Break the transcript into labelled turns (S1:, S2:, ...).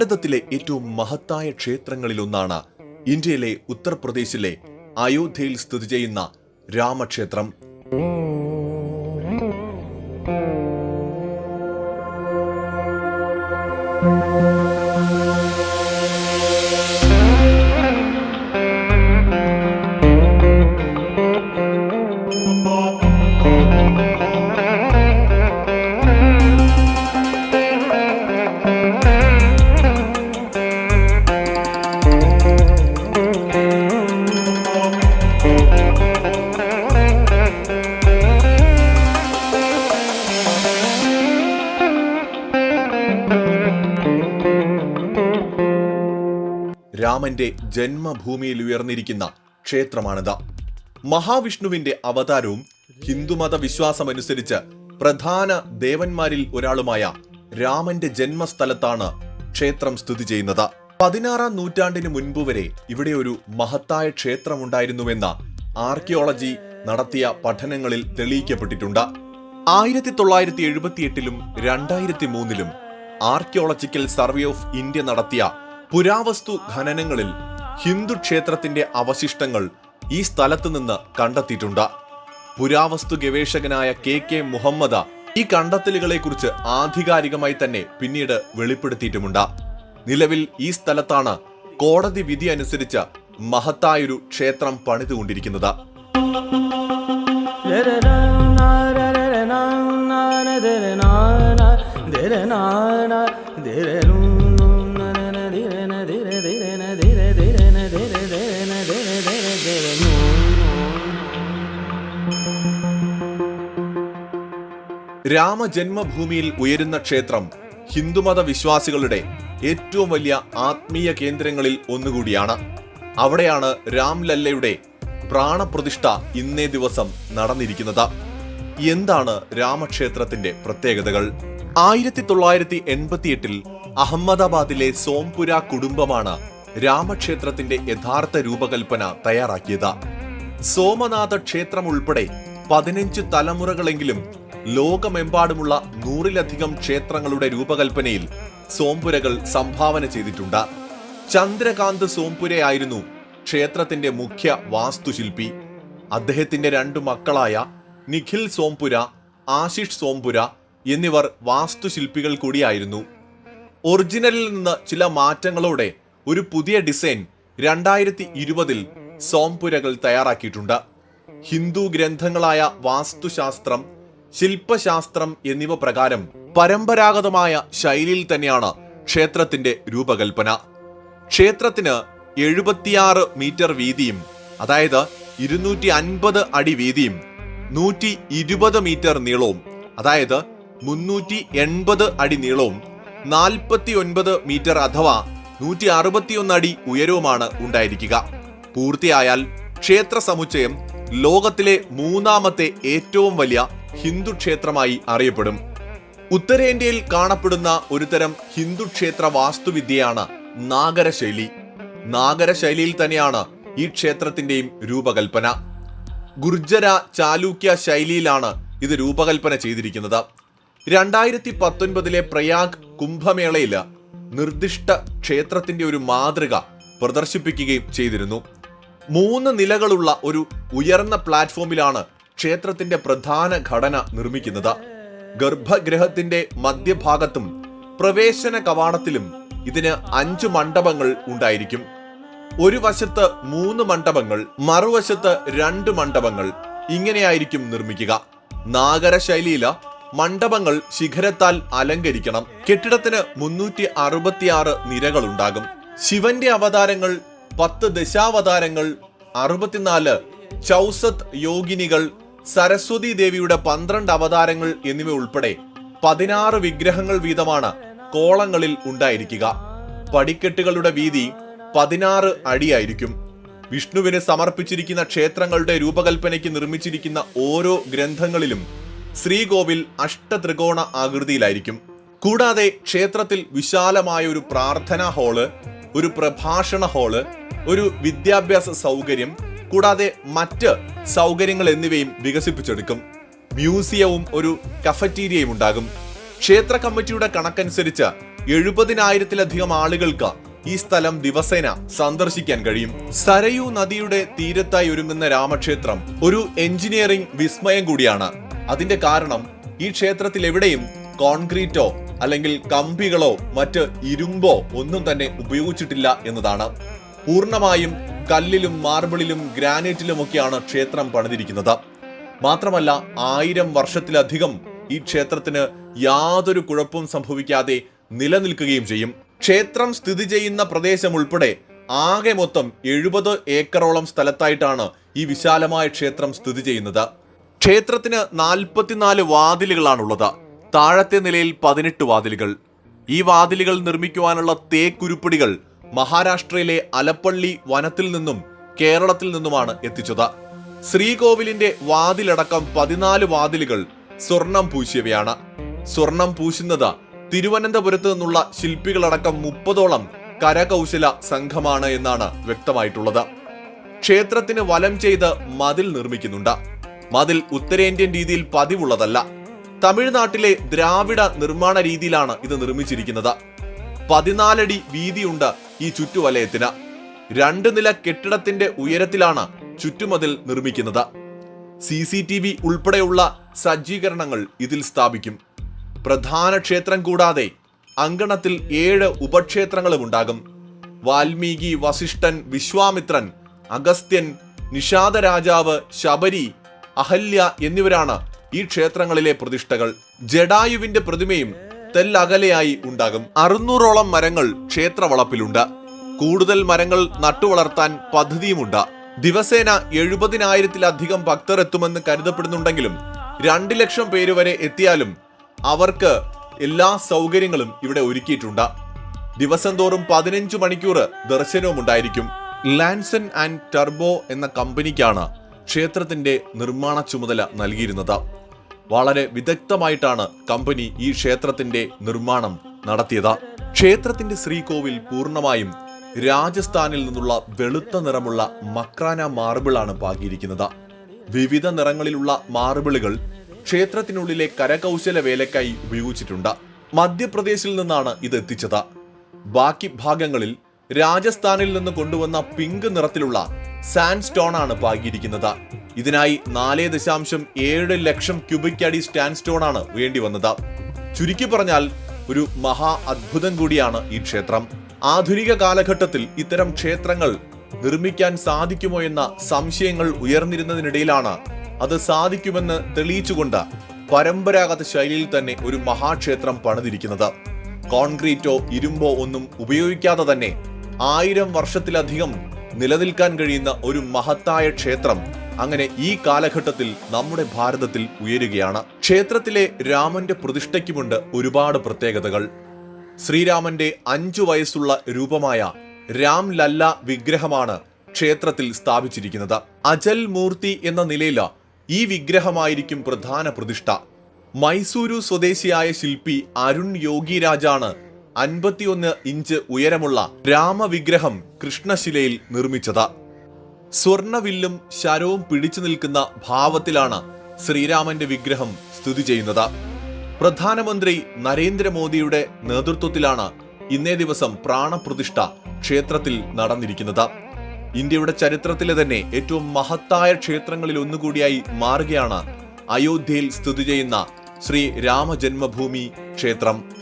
S1: ഭാരതത്തിലെ ഏറ്റവും മഹത്തായ ക്ഷേത്രങ്ങളിലൊന്നാണ് ഇന്ത്യയിലെ ഉത്തർപ്രദേശിലെ അയോധ്യയിൽ സ്ഥിതി ചെയ്യുന്ന രാമക്ഷേത്രം. രാമന്റെ ജന്മഭൂമിയിൽ ഉയർന്നിരിക്കുന്ന ക്ഷേത്രമാണിത്. മഹാവിഷ്ണുവിന്റെ അവതാരവും ഹിന്ദുമത വിശ്വാസമനുസരിച്ച് പ്രധാന ദേവന്മാരിൽ ഒരാളുമായ രാമന്റെ ജന്മസ്ഥലത്താണ് ക്ഷേത്രം സ്ഥിതി ചെയ്യുന്നത്. പതിനാറാം നൂറ്റാണ്ടിന് മുൻപ് വരെ ഇവിടെ ഒരു മഹത്തായ ക്ഷേത്രമുണ്ടായിരുന്നുവെന്ന് ആർക്കിയോളജി നടത്തിയ പഠനങ്ങളിൽ തെളിയിക്കപ്പെട്ടിട്ടുണ്ട്. ആയിരത്തി തൊള്ളായിരത്തി എഴുപത്തിയെട്ടിലും രണ്ടായിരത്തി മൂന്നിലും ആർക്കിയോളജിക്കൽ സർവേ ഓഫ് ഇന്ത്യ നടത്തിയ പുരാവസ്തു ഖനനങ്ങളിൽ ഹിന്ദു ക്ഷേത്രത്തിന്റെ അവശിഷ്ടങ്ങൾ ഈ സ്ഥലത്ത് നിന്ന് കണ്ടെത്തിയിട്ടുണ്ട്. പുരാവസ്തു ഗവേഷകനായ കെ കെ മുഹമ്മദ ഈ കണ്ടെത്തലുകളെ കുറിച്ച് ആധികാരികമായി തന്നെ പിന്നീട് വെളിപ്പെടുത്തിയിട്ടുമുണ്ട്. നിലവിൽ ഈ സ്ഥലത്താണ് കോടതി വിധി അനുസരിച്ച് മഹത്തായൊരു ക്ഷേത്രം പണിതുകൊണ്ടിരിക്കുന്നത്. രാമജന്മഭൂമിയിൽ ഉയരുന്ന ക്ഷേത്രം ഹിന്ദുമത വിശ്വാസികളുടെ ഏറ്റവും വലിയ ആത്മീയ കേന്ദ്രങ്ങളിൽ ഒന്നുകൂടിയാണ്. അവിടെയാണ് രാംലല്ലയുടെ പ്രാണപ്രതിഷ്ഠ ഇന്നേ ദിവസം നടന്നിരിക്കുന്നത്. എന്താണ് രാമക്ഷേത്രത്തിന്റെ പ്രത്യേകതകൾ? ആയിരത്തി തൊള്ളായിരത്തി എൺപത്തിയെട്ടിൽ അഹമ്മദാബാദിലെ സോംപുര കുടുംബമാണ് രാമക്ഷേത്രത്തിന്റെ യഥാർത്ഥ രൂപകൽപ്പന തയ്യാറാക്കിയത്. സോമനാഥ ക്ഷേത്രം ഉൾപ്പെടെ പതിനഞ്ച് തലമുറകളെങ്കിലും ലോകമെമ്പാടുമുള്ള നൂറിലധികം ക്ഷേത്രങ്ങളുടെ രൂപകൽപ്പനയിൽ സോംപുരകൾ സംഭാവന ചെയ്തിട്ടുണ്ട്. ചന്ദ്രകാന്ത് സോംപുരയായിരുന്നു ക്ഷേത്രത്തിന്റെ മുഖ്യ വാസ്തുശില്പി. അദ്ദേഹത്തിന്റെ രണ്ടു മക്കളായ നിഖിൽ സോംപുര ആശിഷ് സോംപുര എന്നിവർ വാസ്തുശില്പികൾ കൂടിയായിരുന്നു. ഒറിജിനലിൽ നിന്ന് ചില മാറ്റങ്ങളോടെ ഒരു പുതിയ ഡിസൈൻ രണ്ടായിരത്തി ഇരുപതിൽ സോംപുരകൾ തയ്യാറാക്കിയിട്ടുണ്ട്. ഹിന്ദു ഗ്രന്ഥങ്ങളായ വാസ്തുശാസ്ത്രം ശില്പശാസ്ത്രം എന്നിവ പ്രകാരം പരമ്പരാഗതമായ ശൈലിയിൽ തന്നെയാണ് ക്ഷേത്രത്തിന്റെ രൂപകൽപ്പന. ക്ഷേത്രത്തിന് എഴുപത്തിയാറ് മീറ്റർ വീതിയും അതായത് ഇരുന്നൂറ്റി അൻപത് അടി വീതിയും നൂറ്റി ഇരുപത് മീറ്റർ നീളവും അതായത് മുന്നൂറ്റി എൺപത് അടി നീളവും നാൽപ്പത്തി ഒൻപത് മീറ്റർ അഥവാ നൂറ്റി അറുപത്തിയൊന്ന് അടി ഉയരവുമാണ് ഉണ്ടായിരിക്കുക. പൂർത്തിയായാൽ ക്ഷേത്ര സമുച്ചയം ലോകത്തിലെ മൂന്നാമത്തെ ഏറ്റവും വലിയ ഹിന്ദു ക്ഷേത്രമായി അറിയപ്പെടും. ഉത്തരേന്ത്യയിൽ കാണപ്പെടുന്ന ഒരുതരം ഹിന്ദു ക്ഷേത്ര വാസ്തുവിദ്യയാണ് നാഗരശൈലി. നാഗരശൈലിയിൽ തന്നെയാണ് ഈ ക്ഷേത്രത്തിന്റെയും രൂപകൽപ്പന. ഗുർജര ചാലൂക്യ ശൈലിയിലാണ് ഇത് രൂപകൽപ്പന ചെയ്തിരിക്കുന്നത്. രണ്ടായിരത്തി പത്തൊൻപതിലെ പ്രയാഗ് കുംഭമേളയിൽ നിർദ്ദിഷ്ട ക്ഷേത്രത്തിന്റെ ഒരു മാതൃക പ്രദർശിപ്പിക്കുകയും ചെയ്തിരുന്നു. മൂന്ന് നിലകളുള്ള ഒരു ഉയർന്ന പ്ലാറ്റ്ഫോമിലാണ് ക്ഷേത്രത്തിന്റെ പ്രധാന ഘടന നിർമ്മിക്കുന്നത് ഗർഭഗൃഹത്തിന്റെ മധ്യഭാഗത്തും പ്രവേശന കവാടത്തിലും ഇതിന് അഞ്ചു മണ്ഡപങ്ങൾ ഉണ്ടായിരിക്കും. ഒരു വശത്ത് മൂന്ന് മണ്ഡപങ്ങൾ മറുവശത്ത് രണ്ട് മണ്ഡപങ്ങൾ ഇങ്ങനെയായിരിക്കും നിർമ്മിക്കുക. നാഗര ശൈലിയില മണ്ഡപങ്ങൾ ശിഖരത്താൽ അലങ്കരിക്കണം. കെട്ടിടത്തിന് മുന്നൂറ്റി അറുപത്തിയാറ് നിരകളുണ്ടാകും. ശിവന്റെ അവതാരങ്ങൾ പത്ത് ദശാവതാരങ്ങൾ അറുപത്തിനാല് ചൗസത് യോഗിനികൾ സരസ്വതി ദേവിയുടെ പന്ത്രണ്ട് അവതാരങ്ങൾ എന്നിവ ഉൾപ്പെടെ പതിനാറ് വിഗ്രഹങ്ങൾ വീതമാണ് കോളങ്ങളിൽ ഉണ്ടായിരിക്കുക. പടിക്കെട്ടുകളുടെ വീതി പതിനാറ് അടിയായിരിക്കും. വിഷ്ണുവിന് സമർപ്പിച്ചിരിക്കുന്ന ക്ഷേത്രങ്ങളുടെ രൂപകൽപ്പനയ്ക്ക് നിർമ്മിച്ചിരിക്കുന്ന ഓരോ ഗ്രന്ഥങ്ങളിലും ശ്രീകോവിൽ അഷ്ടത്രികോണ ആകൃതിയിലായിരിക്കും. കൂടാതെ ക്ഷേത്രത്തിൽ വിശാലമായ ഒരു പ്രാർത്ഥനാ ഹാൾ ഒരു പ്രഭാഷണ ഹാൾ ഒരു വിദ്യാഭ്യാസ സൗകര്യം കൂടാതെ മറ്റ് സൗകര്യങ്ങൾ എന്നിവയും വികസിപ്പിച്ചെടുക്കും. മ്യൂസിയവും ഒരു കഫറ്റീരിയയും ഉണ്ടാകും. ക്ഷേത്ര കമ്മിറ്റിയുടെ കണക്കനുസരിച്ച് എഴുപതിനായിരത്തിലധികം ആളുകൾക്ക് ഈ സ്ഥലം ദിവസേന സന്ദർശിക്കാൻ കഴിയും. സരയു നദിയുടെ തീരത്തായി ഒരുങ്ങുന്ന രാമക്ഷേത്രം ഒരു എഞ്ചിനീയറിംഗ് വിസ്മയം കൂടിയാണ്. അതിന്റെ കാരണം ഈ ക്ഷേത്രത്തിൽ എവിടെയും കോൺക്രീറ്റോ അല്ലെങ്കിൽ കമ്പികളോ മറ്റ് ഇരുമ്പോ ഒന്നും തന്നെ ഉപയോഗിച്ചിട്ടില്ല എന്നതാണ്. പൂർണമായും കല്ലിലും മാർബിളിലും ഗ്രാനൈറ്റിലുമൊക്കെയാണ് ക്ഷേത്രം പണിതിരിക്കുന്നത്. മാത്രമല്ല ആയിരം വർഷത്തിലധികം ഈ ക്ഷേത്രത്തിന് യാതൊരു കുഴപ്പവും സംഭവിക്കാതെ നിലനിൽക്കുകയും ചെയ്യും. ക്ഷേത്രം സ്ഥിതി ചെയ്യുന്ന പ്രദേശം ഉൾപ്പെടെ ആകെ മൊത്തം എഴുപത് ഏക്കറോളം സ്ഥലത്തായിട്ടാണ് ഈ വിശാലമായ ക്ഷേത്രം സ്ഥിതി ചെയ്യുന്നത്. ക്ഷേത്രത്തിന് നാൽപ്പത്തിനാല് വാതിലുകളാണുള്ളത്. താഴത്തെ നിലയിൽ പതിനെട്ട് വാതിലുകൾ. ഈ വാതിലുകൾ നിർമ്മിക്കുവാനുള്ള തേക്കുരുപ്പടികൾ മഹാരാഷ്ട്രയിലെ അലപ്പള്ളി വനത്തിൽ നിന്നും കേരളത്തിൽ നിന്നുമാണ് എത്തിച്ചത്. ശ്രീകോവിലിന്റെ വാതിലടക്കം പതിനാല് വാതിലുകൾ സ്വർണം പൂശിയവയാണ്. സ്വർണം പൂശുന്നത് തിരുവനന്തപുരത്ത് നിന്നുള്ള ശില്പികളടക്കം മുപ്പതോളം കരകൗശല സംഘമാണ് എന്നാണ് വ്യക്തമായിട്ടുള്ളത്. ക്ഷേത്രത്തിന് വലം ചെയ്ത് മതിൽ നിർമ്മിക്കുന്നുണ്ട്. മതിൽ ഉത്തരേന്ത്യൻ രീതിയിൽ പതിവുള്ളതല്ല. തമിഴ്നാട്ടിലെ ദ്രാവിഡ നിർമ്മാണ രീതിയിലാണ് ഇത് നിർമ്മിച്ചിരിക്കുന്നത്. പതിനാലടി വീതിയുണ്ട് ഈ ചുറ്റുവലയത്തിന് രണ്ട് നില കെട്ടിടത്തിന്റെ ഉയരത്തിലാണ് ചുറ്റുമതിൽ നിർമ്മിക്കുന്നത്. സി സി ടി വി ഉൾപ്പെടെയുള്ള സജ്ജീകരണങ്ങൾ ഇതിൽ സ്ഥാപിക്കും. പ്രധാന ക്ഷേത്രം കൂടാതെ അങ്കണത്തിൽ ഏഴ് ഉപക്ഷേത്രങ്ങളും ഉണ്ടാകും. വാൽമീകി വസിഷ്ഠൻ വിശ്വാമിത്രൻ അഗസ്ത്യൻ നിഷാദ രാജാവ് ശബരി അഹല്യ എന്നിവരാണ് ഈ ക്ഷേത്രങ്ങളിലെ പ്രതിഷ്ഠകൾ. ജഡായുവിന്റെ പ്രതിമയും തെല്ലകലെയായി ഉണ്ടാകും. അറുന്നൂറോളം മരങ്ങൾ ക്ഷേത്രവളപ്പിലുണ്ട്. കൂടുതൽ മരങ്ങൾ നട്ടുവളർത്താൻ പദ്ധതിയുമുണ്ട്. ദിവസേന എഴുപതിനായിരത്തിലധികം ഭക്തർ എത്തുമെന്ന് കരുതപ്പെടുന്നുണ്ടെങ്കിലും രണ്ട് ലക്ഷം പേര് വരെ എത്തിയാലും അവർക്ക് എല്ലാ സൗകര്യങ്ങളും ഇവിടെ ഒരുക്കിയിട്ടുണ്ട്. ദിവസം തോറും പതിനഞ്ച് മണിക്കൂർ ദർശനവും ഉണ്ടായിരിക്കും ലാൻസൺ ആൻഡ് ടർബോ എന്ന കമ്പനിക്കാണ് ക്ഷേത്രത്തിന്റെ നിർമ്മാണ ചുമതല നൽകിയിരുന്നത്. വളരെ വിദഗ്ധമായിട്ടാണ് കമ്പനി ഈ ക്ഷേത്രത്തിന്റെ നിർമ്മാണം നടത്തിയത്. ക്ഷേത്രത്തിന്റെ ശ്രീകോവിൽ പൂർണമായും രാജസ്ഥാനിൽ നിന്നുള്ള വെളുത്ത നിറമുള്ള മക്രാന മാർബിളാണ് പാകിയിരിക്കുന്നത്. വിവിധ നിറങ്ങളിലുള്ള മാർബിളുകൾ ക്ഷേത്രത്തിനുള്ളിലെ കരകൗശല വേലക്കായി ഉപയോഗിച്ചിട്ടുണ്ട്. മധ്യപ്രദേശിൽ നിന്നാണ് ഇത് എത്തിച്ചത്. ബാക്കി ഭാഗങ്ങളിൽ രാജസ്ഥാനിൽ നിന്ന് കൊണ്ടുവന്ന പിങ്ക് നിറത്തിലുള്ള സാൻഡ് സ്റ്റോൺ ആണ് പാകിയിരിക്കുന്നത്. ഇതിനായി നാല് ദശാംശം ഏഴ് ലക്ഷം ക്യൂബിക് അടി സ്റ്റാൻഡ് സ്റ്റോൺ ആണ് വേണ്ടി വന്നത്. ചുരുക്കി പറഞ്ഞാൽ ഒരു മഹാ അത്ഭുതം കൂടിയാണ് ഈ ക്ഷേത്രം. ആധുനിക കാലഘട്ടത്തിൽ ഇത്തരം ക്ഷേത്രങ്ങൾ നിർമ്മിക്കാൻ സാധിക്കുമോ എന്ന സംശയങ്ങൾ ഉയർന്നിരുന്നതിനിടയിലാണ് അത് സാധിക്കുമെന്ന് തെളിയിച്ചുകൊണ്ട് പരമ്പരാഗത ശൈലിയിൽ തന്നെ ഒരു മഹാക്ഷേത്രം പണിതിരിക്കുന്നത്. കോൺക്രീറ്റോ ഇരുമ്പോ ഒന്നും ഉപയോഗിക്കാതെ തന്നെ ആയിരം വർഷത്തിലധികം നിലനിൽക്കാൻ കഴിയുന്ന ഒരു മഹത്തായ ക്ഷേത്രം അങ്ങനെ ഈ കാലഘട്ടത്തിൽ നമ്മുടെ ഭാരതത്തിൽ ഉയരുകയാണ്. ക്ഷേത്രത്തിലെ രാമന്റെ പ്രതിഷ്ഠയ്ക്കുമുണ്ട് ഒരുപാട് പ്രത്യേകതകൾ. ശ്രീരാമന്റെ അഞ്ചു വയസ്സുള്ള രൂപമായ രാം ലല്ല വിഗ്രഹമാണ് ക്ഷേത്രത്തിൽ സ്ഥാപിച്ചിരിക്കുന്നത്. അജൽ മൂർത്തി എന്ന നിലയിൽ ഈ വിഗ്രഹമായിരിക്കും പ്രധാന പ്രതിഷ്ഠ. മൈസൂരു സ്വദേശിയായ ശില്പി അരുൺ യോഗിരാജാണ് അൻപത്തിയൊന്ന് ഇഞ്ച് ഉയരമുള്ള രാമവിഗ്രഹം കൃഷ്ണശിലയിൽ നിർമ്മിച്ചത്. സ്വർണവില്ലും ശരവും പിടിച്ചു നിൽക്കുന്ന ഭാവത്തിലാണ് ശ്രീരാമന്റെ വിഗ്രഹം സ്ഥിതി ചെയ്യുന്നത്. പ്രധാനമന്ത്രി നരേന്ദ്രമോദിയുടെ നേതൃത്വത്തിലാണ് ഇന്നേ ദിവസം പ്രാണപ്രതിഷ്ഠ ക്ഷേത്രത്തിൽ നടന്നിരിക്കുന്നത്. ഇന്ത്യയുടെ ചരിത്രത്തിലെ തന്നെ ഏറ്റവും മഹത്തായ ക്ഷേത്രങ്ങളിൽ ഒന്നുകൂടിയായി മാറുകയാണ് അയോധ്യയിൽ സ്ഥിതി ചെയ്യുന്ന ശ്രീ രാമജന്മഭൂമി ക്ഷേത്രം.